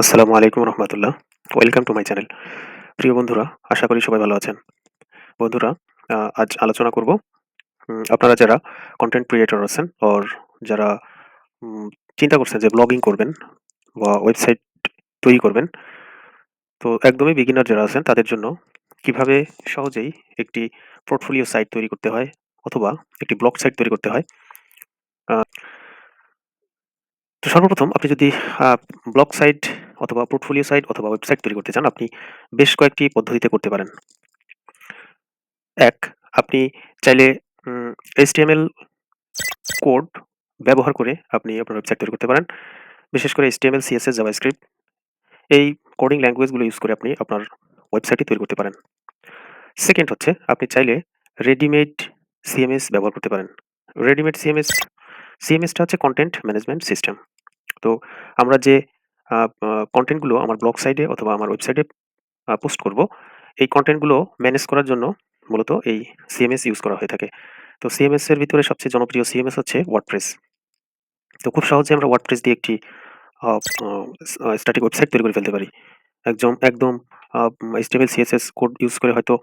আসসালামু আলাইকুম রহমতুল্লাহ। Welcome to my channel. প্রিয় বন্ধুরা, আশা করি সবাই ভালো আছেন। বন্ধুরা আজ আলোচনা করব আপনারা যারা কন্টেন্ট ক্রিয়েটর আছেন ওর যারা চিন্তা করছেন যে ব্লগিং করবেন বা ওয়েবসাইট তৈরি করবেন, তো একদমই বিগিনার যারা আছেন তাদের জন্য কীভাবে সহজেই একটি পোর্টফোলিও সাইট তৈরি করতে হয় অথবা একটি ব্লগ সাইট তৈরি করতে হয় তো সর্বপ্রথম আপনি যদি ব্লগ সাইট অথবা পোর্টফোলিও সাইট অথবা ওয়েবসাইট তৈরি করতে চান, আপনি বেশ কয়েকটি পদ্ধতিতে করতে পারেন। এক, আপনি চাইলে এইচটিএমএল কোড ব্যবহার করে আপনি আপনার ওয়েবসাইট তৈরি করতে পারেন। বিশেষ করে এইচটিএমএল সিএসএস জাভাস্ক্রিপ্ট এই কোডিং ল্যাঙ্গুয়েজগুলো ইউজ করে আপনি আপনার ওয়েবসাইটটি তৈরি করতে পারেন। সেকেন্ড হচ্ছে, আপনি চাইলে রেডিমেড সিএমএস ব্যবহার করতে পারেন। রেডিমেড সিএমএস সিএমএসটা হচ্ছে কন্টেন্ট ম্যানেজমেন্ট সিস্টেম তো আমরা যে কন্টেন্টগুলো আমার ব্লগ সাইটে অথবা আমার ওয়েবসাইটে পোস্ট করব। এই কন্টেন্টগুলো ম্যানেজ করার জন্য মূলত এই সিএমএস ইউজ করা হয়ে থাকে। তো সিএমএস এর ভিতরে সবচেয়ে জনপ্রিয় সিএমএস হচ্ছে ওয়ার্ডপ্রেস তো খুব সহজে আমরা ওয়ার্ডপ্রেস দিয়ে একটি স্ট্যাটিক ওয়েবসাইট তৈরি করে ফেলতে পারি। একদম একদম এইচটিএমএল সিএসএস কোড ইউজ করে হয়তো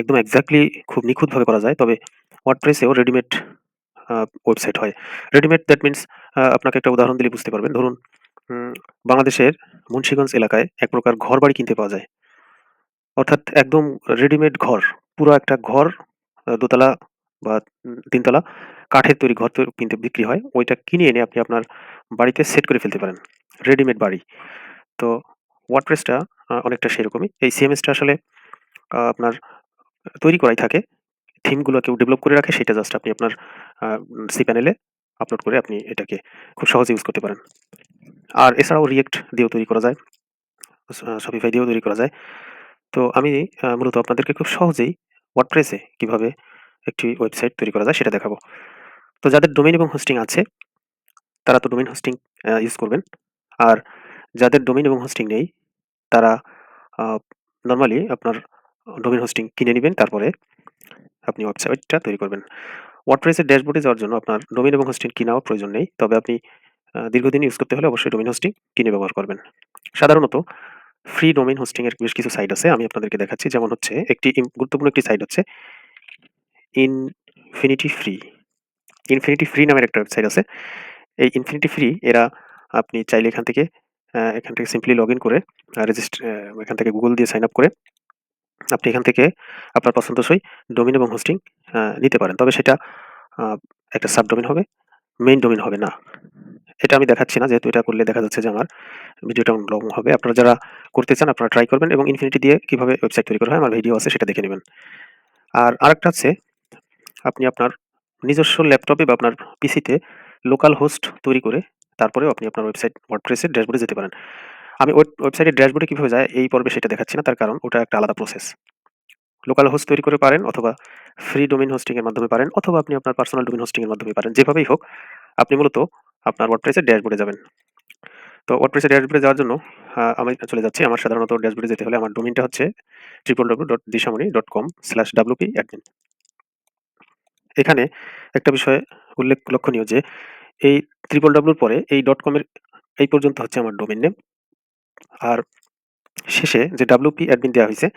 একদম এক্স্যাক্টলি খুব নিখুঁতভাবে করা যায়, তবে ওয়ার্ডপ্রেসেও রেডিমেড ওয়েবসাইট হয়। রেডিমেড দ্যাট মিনস আপনাকে একটা উদাহরণ দিলে বুঝতে পারবেন। ধরুন বাংলাদেশের মুন্সিগঞ্জ এলাকায় এক প্রকার ঘর বাড়ি কিনতে পাওয়া যায়। অর্থাৎ একদম রেডিমেড ঘর, পুরো একটা ঘর দোতলা বা তিনতলা কাঠের তৈরি ঘর তৈরি কিনতে বিক্রি হয়। ওইটা কিনে এনে আপনি আপনার বাড়িতে সেট করে ফেলতে পারেন রেডিমেড বাড়ি। তো ওয়ার্ডপ্রেসটা অনেকটা সেরকমই। এই সিএমএসটা আসলে আপনার তৈরি করাই থাকে। থিমগুলো কেউ ডেভেলপ করে রাখে, সেটা জাস্ট আপনি আপনার সি প্যানেলে আপলোড করে আপনি এটাকে খুব সহজে ইউজ করতে পারেন। আর এছাড়াও রিয়েক্ট দিয়েও তৈরি করা যায় শপিফাই দিয়েও তৈরি করা যায়। তো আমি মূলত আপনাদেরকে খুব সহজেই ওয়ার্ডপ্রেসে কীভাবে একটি ওয়েবসাইট তৈরি করা যায় সেটা দেখাবো। তো যাদের ডোমেইন এবং হোস্টিং আছে, তারা তো ডোমেইন হোস্টিং ইউজ করবেন। আর যাদের ডোমেইন এবং হোস্টিং নেই, তারা নর্মালি আপনার ডোমেইন হোস্টিং কিনে নেবেন, তারপরে আপনি ওয়েবসাইটটা তৈরি করবেন। ওয়ার্ডপ্রেসের ড্যাশবোর্ডে যাওয়ার জন্য আপনার ডোমেইন এবং হোস্টিং কেনাও প্রয়োজন নেই। তবে আপনি দীর্ঘদিন ইউজ করতে হলে অবশ্যই ডোমেইন হোস্টিং কিনে ব্যবহার করবেন। সাধারণত ফ্রি ডোমেইন হোস্টিং এর বেশ কিছু সাইট আছে, আমি আপনাদেরকে দেখাচ্ছি। যেমন হচ্ছে একটি গুরুত্বপূর্ণ একটি সাইট হচ্ছে ইনফিনিটি ফ্রি ইনফিনিটি ফ্রি নামের একটা ওয়েবসাইট আছে। এই ইনফিনিটি ফ্রি এরা আপনি চাইলে এখান থেকে এখান থেকে সিম্পলি লগ ইন করে রেজিস্টার এখান থেকে গুগল দিয়ে সাইন আপ করে, আপনি এখান থেকে আপনার পছন্দসই ডোমিন এবং হোস্টিং নিতে পারেন। তবে সেটা একটা সাব ডোমেইন হবে মেইন ডোমিন হবে না। এটা আমি দেখাচ্ছি না, যেহেতু এটা করলে দেখা যাচ্ছে যে আমার ভিডিওটা লং হবে। আপনারা যারা করতে চান, আপনারা ট্রাই করবেন এবং ইনফিনিটি দিয়ে কীভাবে ওয়েবসাইট তৈরি করা হয়, আমার ভিডিও আছে, সেটা দেখে নেবেন। আর আরেকটা আছে, আপনি আপনার নিজস্ব ল্যাপটপে বা আপনার পিসিতে লোকাল হোস্ট তৈরি করে তারপরেও আপনি আপনার ওয়েবসাইট ওয়ার্ডপ্রেসের ড্যাশবোর্ডে যেতে পারেন। আমি ওয়েবসাইটের ড্যাশবোর্ডে কীভাবে যায়, এই পর্বে সেটা দেখাচ্ছি না, তার কারণ ওটা একটা আলাদা প্রসেস লোকাল হোস্ট তৈরি করে পারেন অথবা ফ্রি ডোমেইন হোস্টিংয়ের মাধ্যমে পারেন, অথবা আপনি আপনার পার্সোনাল ডোমেইন হোস্টিংয়ের মাধ্যমে পারেন, যেভাবেই হোক, আপনি মূলত আপনার ওয়ার্ডপ্রেসের ড্যাশবোর্ডে যাবেন। তো ওয়ার্ডপ্রেসের ড্যাশবোর্ডে যাওয়ার জন্য আমি চলে যাচ্ছি। আমার সাধারণত ড্যাশবোর্ডে যেতে হলে আমার ডোমিনটা হচ্ছে triple W dot Dishamoni dot com slash WP admin এখানে একটা বিষয় উল্লেখ লক্ষণীয় যে, এই ট্রিপল ডাব্লুর পরে এই ডট কমের এই পর্যন্ত হচ্ছে আমার ডোমেইন নেম আর শেষে যে ডাব্লিউপি অ্যাডমিন দেওয়া হয়েছে,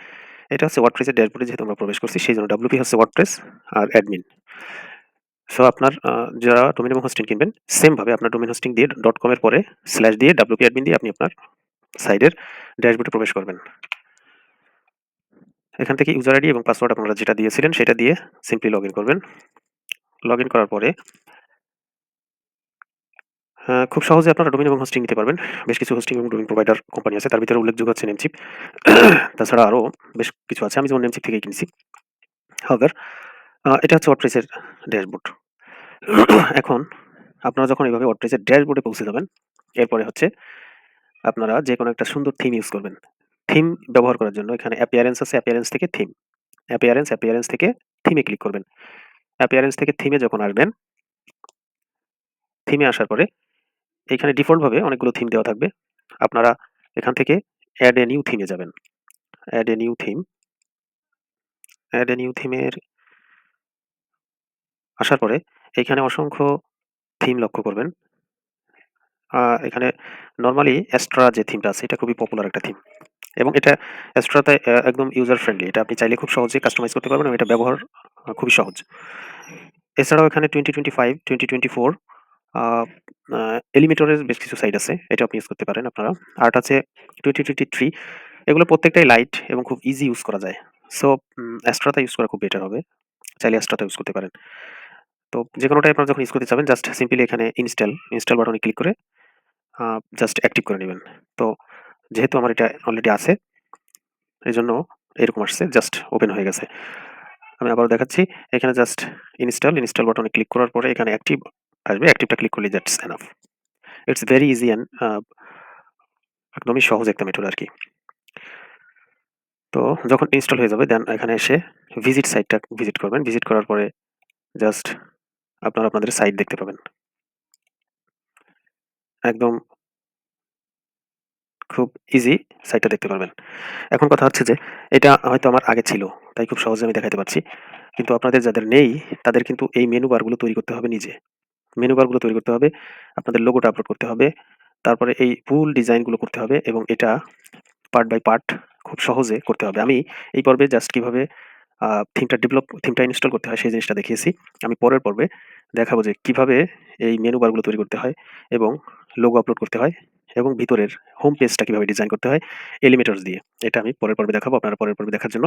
এটা হচ্ছে ওয়ার্ডপ্রেসের ড্যাশবোর্ডে যেহেতু আমরা প্রবেশ করছি, সেই জন্য ডাব্লিউপি হচ্ছে ওয়ার্ডপ্রেস আর অ্যাডমিন সো আপনার যারা ডোমেন এবং হোস্টিং কিনবেন সেম ভাবে আপনার ডোমেন হোস্টিং দিয়ে ডট কমের পরে স্ল্যাশ দিয়ে ডাব্লিউপি অ্যাডমিন দিয়ে আপনি আপনার সাইডের ড্যাশবোর্ডে প্রবেশ করবেন। এখান থেকে ইউজার আইডি এবং পাসওয়ার্ড আপনারা যেটা দিয়েছিলেন, সেটা দিয়ে সিম্পলি লগ করবেন। লগ করার পরে খুব সহজে আপনারা ডোমেন এবং হোস্টিং নিতে পারবেন। বেশ কিছু হোস্টিং এবং ডোমেন প্রোভাইডার কোম্পানি আছে, তার ভিতরে উল্লেখযোগ্য হচ্ছে নেমচিপ তাছাড়া আরও বেশ কিছু আছে, আমি যেমন নেমচিপ থেকেই কিনছি। হাওয়ার এটা হচ্ছে ওয়ার্ডপ্রেসের ড্যাশবোর্ড এখন আপনারা যখন এইভাবে ওয়ার্ডপ্রেসের ড্যাশবোর্ডে পৌঁছে যাবেন, এরপরে হচ্ছে আপনারা যে কোনো একটা সুন্দর থিম ইউজ করবেন। থিম ব্যবহার করার জন্য এখানে অ্যাপিয়ারেন্স আছে অ্যাপিয়ারেন্স থেকে থিম অ্যাপিয়ারেন্স অ্যাপিয়ারেন্স থেকে থিমে ক্লিক করবেন। অ্যাপিয়ারেন্স থেকে থিমে যখন আসবেন থিমে আসার পরে এখানে ডিফল্টভাবে অনেকগুলো থিম দেওয়া থাকবে। আপনারা এখান থেকে অ্যাড এ নিউ থিমে যাবেন। Add a new theme add a new থিমের আসার পরে এখানে অসংখ্য থিম লক্ষ্য করবেন এখানে নর্মালি Astra যে থিমটা আছে এটা খুবই পপুলার একটা থিম। এবং এটা Astra তে অ্যা একদম ইউজার ফ্রেন্ডলি। এটা আপনি চাইলে খুব সহজেই কাস্টমাইজ করতে পারবেন এবং এটা ব্যবহার খুবই সহজ। এছাড়াও এখানে 2025, 2024 টোয়েন্টি আ এলিমিটর এর বেশ কিছু সাইট আছে। এটা আপনি ইউজ করতে পারেন আপনারা। আরেকটা আছে 2023 এগুলো প্রত্যেকটাই লাইট এবং খুব ইজি ইউজ করা যায়। সো উম Astra টা ইউজ করা খুব বেটার হবে। চাইলে টা ইউজ করতে পারেন। তো যেকোনোটাই আপনারা যখন ইউজ করতে চাবেন জাস্ট সিম্পলি এখানে ইনস্টল, ইনস্টল বাটনে ক্লিক করে জাস্ট অ্যাক্টিভ করে নেবেন তো যেহেতু আমার এটা অলরেডি আছে এই জন্য এরকম আসছে জাস্ট ওপেন হয়ে গেছে। আমি আবারও দেখাচ্ছি। এখানে জাস্ট ইনস্টল, ইনস্টল বাটনে ক্লিক করার পরে এখানে অ্যাক্টিভ আসবে। অ্যাক্টিভটা ক্লিক করলেই that's enough. It's very easy and একদমই সহজ একটা মেথড আরকি। তো যখন ইনস্টল হয়ে যাবে দেন এখানে এসে ভিজিট সাইটটা ভিজিট করবেন। ভিজিট করার পরে জাস্ট আপনারা আপনাদের সাইট দেখতে পাবেন। একদম খুব ইজি সাইটটা দেখতে পারবেন। এখন কথা হচ্ছে যে এটা হয়তো আমার আগে ছিল। তাই খুব সহজে আমি দেখাইতে পারছি। কিন্তু আপনাদের যাদের নেই তাদের কিন্তু এই মেনু বারগুলো তৈরি করতে হবে নিজে। মেনু বারগুলো তৈরি করতে হবে, আপনাদের লোগোটা আপলোড করতে হবে। তারপরে এই ফুল ডিজাইনগুলো করতে হবে এবং এটা পার্ট বাই পার্ট খুব সহজে করতে হবে। আমি এই পর্বে জাস্ট কীভাবে থিমটা ডেভেলপ থিমটা ইনস্টল করতে হয়, সেই জিনিসটা দেখিয়েছি। আমি পরের পর্বে দেখাবো যে কীভাবে এই মেনু বারগুলো তৈরি করতে হয় এবং লোগো আপলোড করতে হয় এবং ভিতরের হোম পেজটা কীভাবে ডিজাইন করতে হয় এলিমেটরস দিয়ে। এটা আমি পরের পর্বে দেখাবো। আপনারা পরের পর্বে দেখার জন্য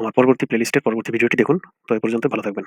আমার পরবর্তী প্লেলিস্টের পরবর্তী ভিডিওটি দেখুন। তো এই পর্যন্ত ভালো থাকবেন।